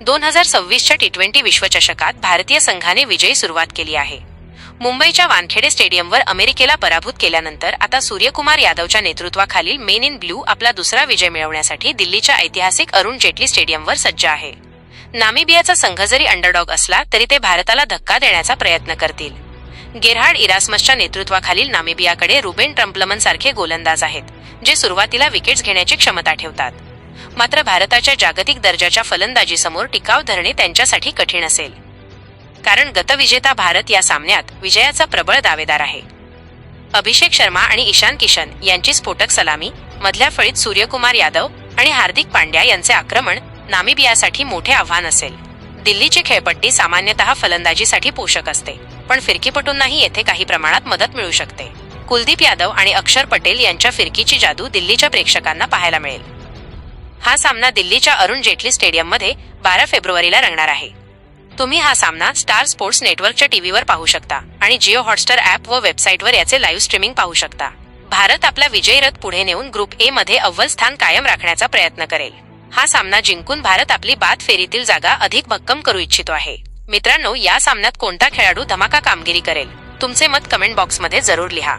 दोन हजार सव्वीसच्या T twenty विश्वचषकात भारतीय संघाने विजयी सुरुवात केली आहे. मुंबईच्या वानखेडे स्टेडियमवर अमेरिकेला पराभूत केल्यानंतर आता सूर्यकुमार यादवच्या नेतृत्वाखालील मेन इन ब्लू आपला दुसरा विजय मिळवण्यासाठी दिल्लीच्या ऐतिहासिक अरुण जेटली स्टेडियमवर सज्ज आहे. नामिबियाचा संघ जरी अंडरडॉग असला तरी ते भारताला धक्का देण्याचा प्रयत्न करतील. गेरहार्ड इरास्मसच्या नेतृत्वाखालील नामिबियाकडे रुबेन ट्रम्पलमन सारखे गोलंदाज आहेत जे सुरुवातीला विकेट्स घेण्याची क्षमता ठेवतात. मात्र भारताच्या जागतिक दर्जाच्या फलंदाजीसमोर टिकाव धरणे त्यांच्यासाठी कठीण असेल. कारण गतविजेता भारत या सामन्यात विजयाचा प्रबळ दावेदार आहे. अभिषेक शर्मा आणि ईशान किशन यांची स्फोटक सलामी मधल्या फळीत सूर्यकुमार यादव आणि हार्दिक पांड्या यांचे आक्रमण नामिबियासाठी मोठे आव्हान असेल. दिल्लीची खेळपट्टी सामान्यतः फलंदाजीसाठी पोषक असते पण फिरकीपटूंनाही येथे काही प्रमाणात मदत मिळू शकते. कुलदीप यादव आणि अक्षर पटेल यांच्या फिरकीची जादू दिल्लीच्या प्रेक्षकांना पाहायला मिळेल. हा सामना दिल्लीच्या अरुण जेटली स्टेडियममध्ये बारा फेब्रुवारीला रंगणार आहे. तुम्ही हा सामना स्टार स्पोर्ट्स नेटवर्कच्या टीव्हीवर पाहू शकता आणि जिओ हॉटस्टार ॲप व वेबसाईटवर याचे लाईव्ह स्ट्रीमिंग पाहू शकता. भारत आपला विजयी रथ पुढे नेऊन ग्रुप ए मध्ये अव्वल स्थान कायम राखण्याचा प्रयत्न करेल. हा सामना जिंकून भारत आपली बाद फेरीतील जागा अधिक भक्कम करू इच्छितो आहे. मित्रांनो या सामन्यात कोणता खेळाडू धमाका कामगिरी करेल? तुमचे मत कमेंट बॉक्समध्ये जरूर लिहा.